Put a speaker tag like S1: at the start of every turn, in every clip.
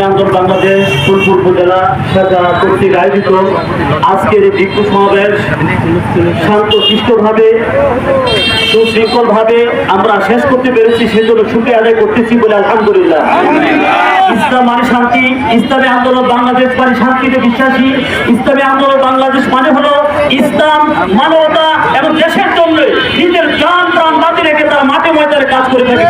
S1: বাংলাদেশ, ফুলপুর উপজেলা কর্তৃক আয়োজিত আজকের এই সমাবেশ সুশৃঙ্খলভাবে আমরা শেষ করতে পেরেছি, সেজন্য সুখে আদায় করতেছি বলে আলহামদুলিল্লাহ। ইসলাম মানে শান্তি, ইসলামী আন্দোলন বাংলাদেশ মানে শান্তিতে বিশ্বাসী, ইসলামী আন্দোলন বাংলাদেশ মানে হলো ইসলাম, মানবতা এবং দেশের জন্য নিজের প্রাণ প্রাণ বাতি রেখে তারা মাঠে ময়দানে কাজ করে থাকে।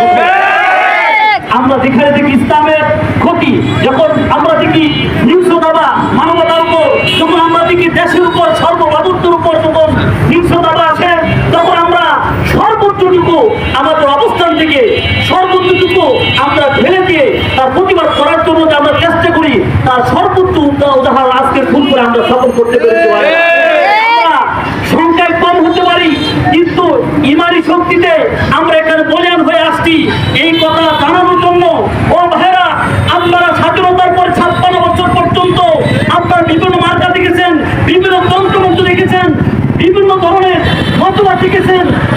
S1: যেখানে দেখি ইসলামের ক্ষতি। যখন আমরা দেখি হিংসতা বা মানবতার উপর যখন আমরা দেখি দেশের উপর সর্ববাদুত্বের উপর যখন হিংসতা বা আসে তখন আমরা সর্বোচ্চটুকু আমাদের অবস্থান থেকে সর্বোচ্চটুকু আমরা ফেলে দিয়ে তার প্রতিবাদ করার জন্য যে আমরা চেষ্টা করি তার সর্বোচ্চ উদা- উদাহরণ আজকের ফুল করে আমরা সফল করতে পেরেছি। আমরা সংখ্যায় কম হতে পারি কিন্তু ইমানি শক্তিতে আমরা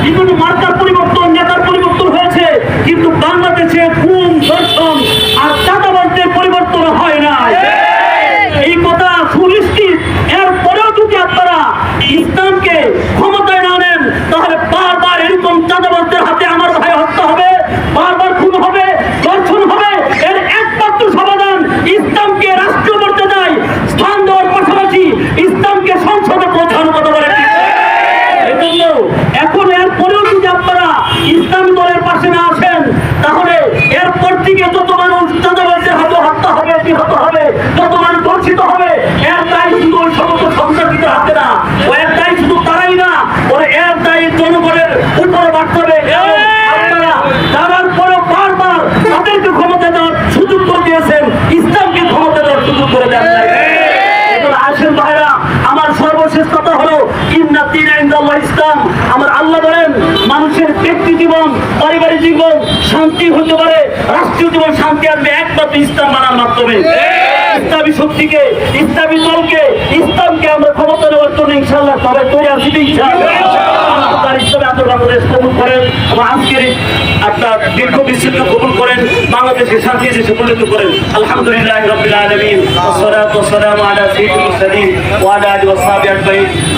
S1: இன்னொரு மார்க்க আমার আল্লাহ বলেন, মানুষের ব্যক্তি জীবন, পারিবারিক জীবন শান্তি হতে পারে, রাষ্ট্রীয় জীবন শান্তি আসবে একমাত্র ইসলাম মানার মাধ্যমে। ইসলামী শক্তিকে, ইসলামী দলকে, ইসলামকে আমরা ক্ষমতা নেওয়ার জন্য ইনশাল্লাহ সবাই তৈরি আসবে তো ইনশাআল্লাহ তার ইসলামী আন্দোলন বাংলাদেশ কবুল করেন এবং আজকের একটা দীর্ঘ বিচ্ছিন্ন কবুল করেন, বাংলাদেশকে শান্তি দেশে পরিণত করেন। আলহামদুলিল্লাহ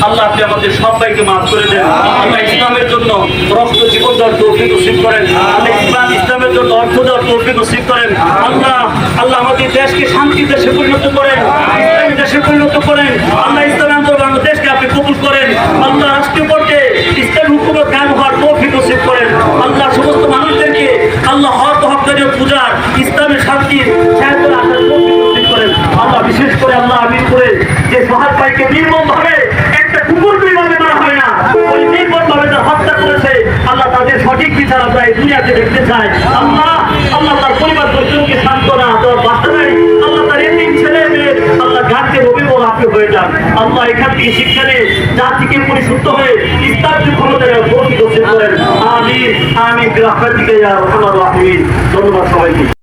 S1: আল্লাহ আপনি আমাদের সবাইকে মাফ করে দেন। আল্লাহ ইসলামের জন্য রক্ত জীবন দেওয়ার তৌফিক নসিব করেন। আল্লাহ ইসলামের জন্য অর্থ দেওয়ার তৌফিক নসিব করেন। আল্লাহ আল্লাহ আমাদের দেশকে শান্তি দেশে পরিণত করেন। ইসলামী দেশে পরিণত করেন। আল্লাহ ইসলাম দেশকে আপনি কবুল করেন। আল্লাহ রাষ্ট্রীয় বিশেষ করে আল্লাহ আমির করে যে সোহাগ ভাইকে নির্মম ভাবে একটা কুকুর বিভাবে মারা হয় না, ওই নির্মম ভাবে হত্যা করেছে, আল্লাহ তাদের সঠিক বিচার আমরা এই দুনিয়াতে দেখতে চাই। আল্লাহ আল্লাহ তার পরিবার পরিজনকে সান্ত্বনা দেওয়ার বার্তা দেয় আল্লাহ তার এতিম ছেলে মেয়ে, আল্লাহ গাছকে অভিভাবক আপনি হয়ে যান। আল্লাহ এখান থেকে শিক্ষা নিয়ে জাতিকে পরিশুদ্ধ হয়ে ইসলামকে ক্ষমতা নসিব করেন। আমিন আমিন রাহমাতিকা ইয়া রাহমার ধন্যবাদ সবাইকে।